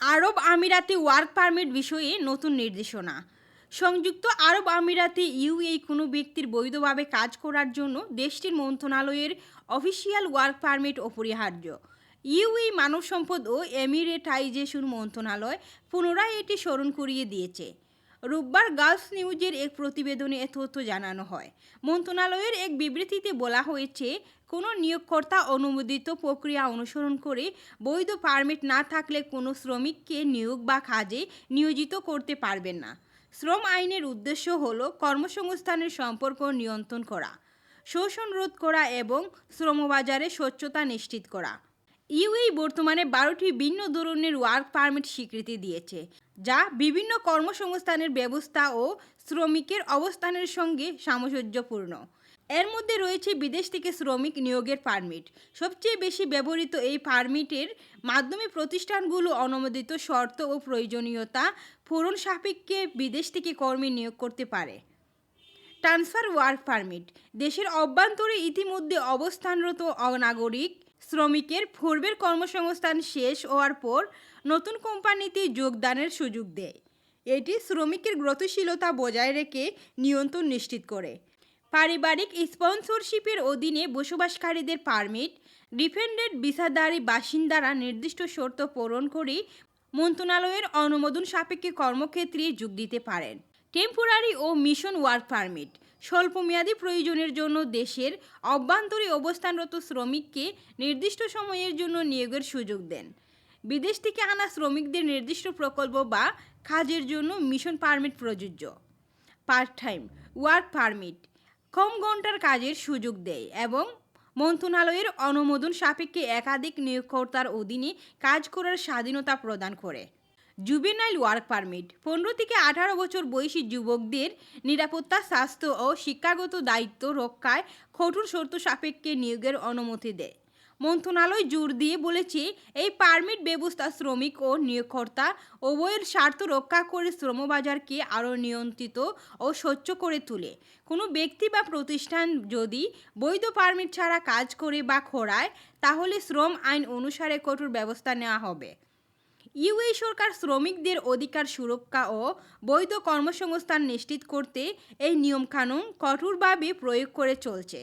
আরব আমিরাতে work permit বিষয়ে নতুন নির্দেশনা। সংযুক্ত আরব আমিরাতে ইউএই কোনো ব্যক্তির বৈধভাবে কাজ করার জন্য দেশটির মন্ত্রণালয়ের অফিসিয়াল ওয়ার্ক পারমিট অপরিহার্য। ইউএই মানব সম্পদ ও এমিরেটাইজেশন মন্ত্রণালয় পুনরায় এটি স্মরণ করিয়ে দিয়েছে। রোববার গার্লস নিউজের এক প্রতিবেদনে এ তথ্য জানানো হয়। মন্ত্রণালয়ের এক বিবৃতিতে বলা হয়েছে, কোনো নিয়োগকর্তা অনুমোদিত প্রক্রিয়া অনুসরণ করে বৈধ পারমিট না থাকলে কোনো শ্রমিককে নিয়োগ বা কাজে নিয়োজিত করতে পারবেন না। শ্রম আইনের উদ্দেশ্য হল কর্মসংস্থানের সম্পর্ক নিয়ন্ত্রণ করা, শোষণ রোধ করা এবং শ্রমবাজারে স্বচ্ছতা নিশ্চিত করা। ইউএই বর্তমানে বারোটি ভিন্ন ধরনের ওয়ার্ক পারমিট স্বীকৃতি দিয়েছে, যা বিভিন্ন কর্মসংস্থানের ব্যবস্থা ও শ্রমিকের অবস্থানের সঙ্গে সামঞ্জস্যপূর্ণ। এর মধ্যে রয়েছে বিদেশ থেকে শ্রমিক নিয়োগের পারমিট। সবচেয়ে বেশি ব্যবহৃত এই পারমিটের মাধ্যমে প্রতিষ্ঠানগুলো অনুমোদিত শর্ত ও প্রয়োজনীয়তা পূরণ সাপেক্ষে বিদেশ থেকে কর্মী নিয়োগ করতে পারে। ট্রান্সফার ওয়ার্ক পারমিট, দেশের অভ্যন্তরে ইতিমধ্যে অবস্থানরত অনাগরিক শ্রমিকের পূর্বের কর্মসংস্থান শেষ হওয়ার পর নতুন কোম্পানিতে যোগদানের সুযোগ দেয়। এটি শ্রমিকের গতিশীলতা বজায় রেখে নিয়ন্ত্রণ নিশ্চিত করে। পারিবারিক স্পন্সরশিপের অধীনে বসবাসকারীদের পারমিট, ডিফেন্ডেড ভিসাদারী বাসিন্দারা নির্দিষ্ট শর্ত পূরণ করে মন্ত্রণালয়ের অনুমোদন সাপেক্ষে কর্মক্ষেত্রে যোগ দিতে পারেন। টেম্পোরারি ও মিশন ওয়ার্ক পারমিট স্বল্পমেয়াদী প্রয়োজনের জন্য দেশের অভ্যন্তরে অবস্থানরত শ্রমিককে নির্দিষ্ট সময়ের জন্য নিয়োগের সুযোগ দেন। বিদেশ থেকে আনা শ্রমিকদের নির্দিষ্ট প্রকল্প বা কাজের জন্য মিশন পারমিট প্রযোজ্য। পার্ট টাইম ওয়ার্ক পারমিট কম ঘণ্টার কাজের সুযোগ দেয় এবং মন্ত্রণালয়ের অনুমোদন সাপেক্ষে একাধিক নিয়োগকর্তার অধীনে কাজ করার স্বাধীনতা প্রদান করে। জুবেনাইল ওয়ার্ক পারমিট পনেরো থেকে আঠারো বছর বয়সী যুবকদের নিরাপত্তা, স্বাস্থ্য ও শিক্ষাগত দায়িত্ব রক্ষায় কঠোর শর্ত সাপেক্ষে নিয়োগের অনুমতি দেয়। মন্ত্রণালয় জোর দিয়ে বলেছে, এই পারমিট ব্যবস্থা শ্রমিক ও নিয়োগকর্তা উভয়ের স্বার্থ রক্ষা করে শ্রমবাজারকে আরও নিয়ন্ত্রিত ও স্বচ্ছ করে তোলে। কোনো ব্যক্তি বা প্রতিষ্ঠান যদি বৈধ পারমিট ছাড়া কাজ করে বা খোড়ায়, তাহলে শ্রম আইন অনুসারে কঠোর ব্যবস্থা নেওয়া হবে। ইউএই সরকার শ্রমিকদের অধিকার সুরক্ষা ও বৈধ কর্মসংস্থান নিশ্চিত করতে এই নিয়মকানুন কঠোরভাবে প্রয়োগ করে চলছে।